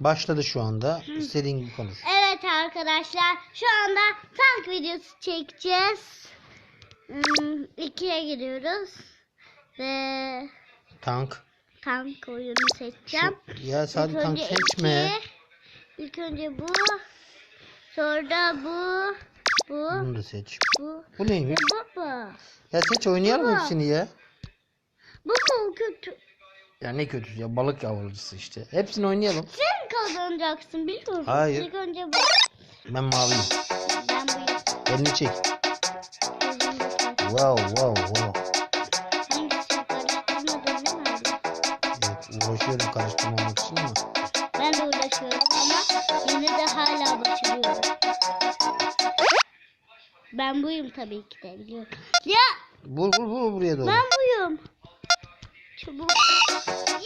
Başladı şu anda. İstediğin gibi konuş. Evet arkadaşlar şu anda tank videosu çekeceğiz. Hmm, ikiye giriyoruz. Ve Tank. tank oyunu seçeceğim. Ya sadece tank önce seçme. iki, İlk önce bu. Sonra da bu. Bu. Bunu da seç. Bu. Bu neymiş? Ya baba. Ya seç oynayalım Baba. hepsini ya. Bu mu kötü? Ya ne kötüsü ya balık yavrucusu işte. Hepsini oynayalım. Sen kazanacaksın biliyor musun? Hayır. İlk önce bu. Ben maviyim. Ben buyum. Elini çek. Wow wow wow. Uğraşıyorum karıştırmamak için ama. Ben de uğraşıyorum ama yine de hala başarıyorum. Ben buyum tabii ki de biliyorum. Ya Vur vur vur buraya doğru. ben buyum. Çabuk.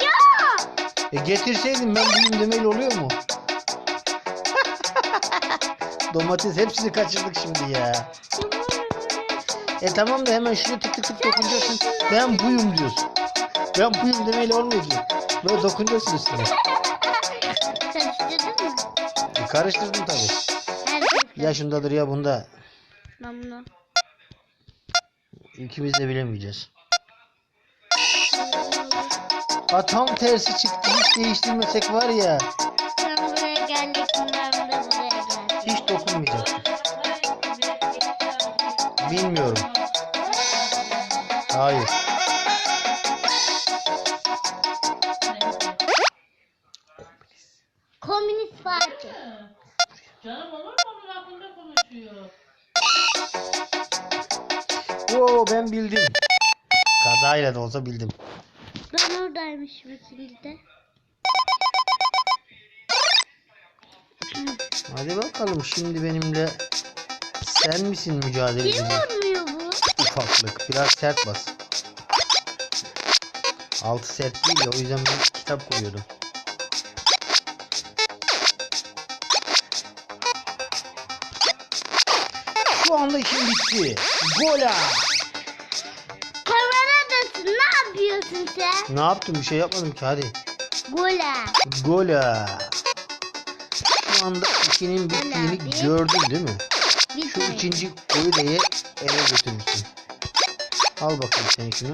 Ya! E getirseydin ben buyum demeyle oluyor mu? Domates hepsini kaçırdık şimdi ya. E tamam da hemen şunu tık tık tık dokunacaksın. Ben buyum diyorsun. Ben buyum demeyle olmuyor ki. Böyle dokunacaksın üstüne. Karıştırdın mı? E karıştırdım tabii. Herkes Ya şundadır ya bunda. Ben bunu. İkimiz de bilemeyeceğiz. Ha tam tersi çıktı. Hiç değiştirmesek var ya. Sen buraya geleceğim. Hiç dokunmayacak. Bilmiyorum. Hayır. Komünist Parti. Canım olur mu? Onun hakkında konuşuyor. Oo ben bildim. Kazayla da olsa bildim. Ben oradaymışım ikindi de. Hadi bakalım şimdi benimle sen misin mücadele Kim vurmuyor bu? Ufaklık. Biraz sert bas. Altı sert değil ya o yüzden ben kitap koyuyordum. Şu anda işim bitti. Gola. Yapıyorsun sen? Ne yaptım bir şey yapmadım ki hadi. Gola. Gola. Şu anda işinin bittiğini Gola gördün değil mi? Bir Şu tane. ikinci ye eve götürürsün. Al bakayım sen şunu.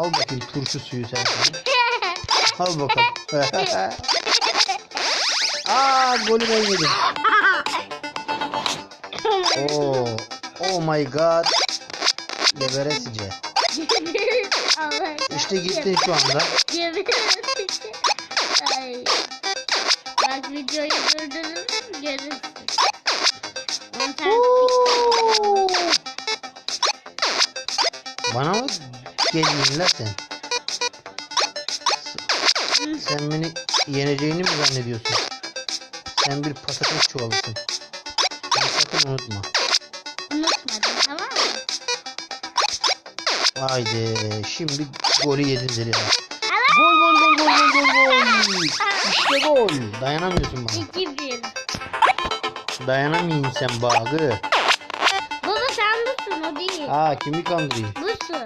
Al bakayım turşu suyu sen şunu. Al bakalım. Aa golü ben yedim. Oo. Oh my god. Geberesice. İşte gittin şu anda. Ay. Bak videoyu görürsün. On tane Oo. Bana mı geldin la sen? Sen beni yeneceğini mi zannediyorsun? Sen bir patates çuvalısın. Bunu sakın unutma. unutmadım tamam mı? Haydi şimdi golü Zeliha. Evet. Gol gol gol gol gol gol gol. İşte gol. Dayanamıyorsun bana. 2-1. Dayanamayın sen bağı. Baba sen busun o değil. Ha kimi kandırayım? Busun.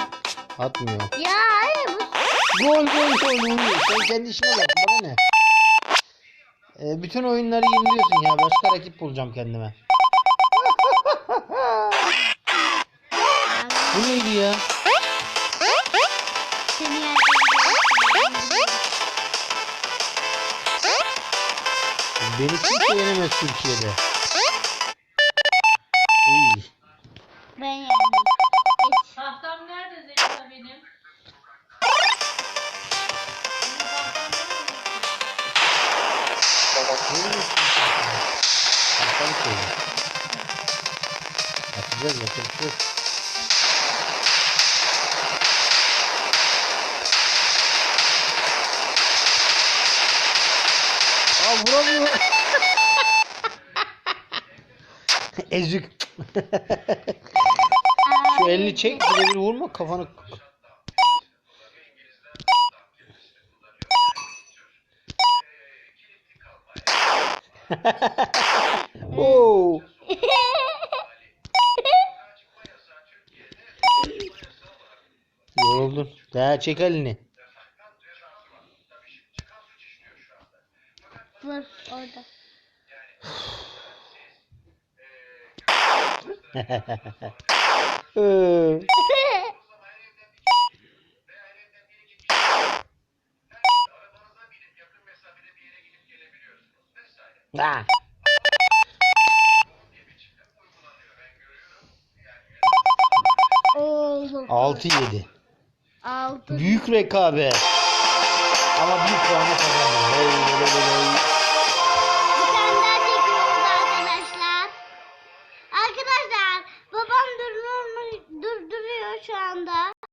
Atmıyor. Ya hayır bu. Gol gol gol oluyor. Sen kendi işine bak bana ne? Ee, bütün oyunları yeniliyorsun ya. Başka rakip bulacağım kendime. Bu neydi ya? Beni kimse yenemez Türkiye'de. İyi. Ben yendim. Tahtam nerede Zeliha benim? Tahtam nerede? Hastalık söyle. Atacağız vuramıyor. Ezik. Şu elini çek bir bir vurma kafanı. Oo. Yoruldun. Daha çek elini. Var orada. Ha. Oldu. 6-7. Altı. Büyük rekabet. Ama bir puanı kazandı.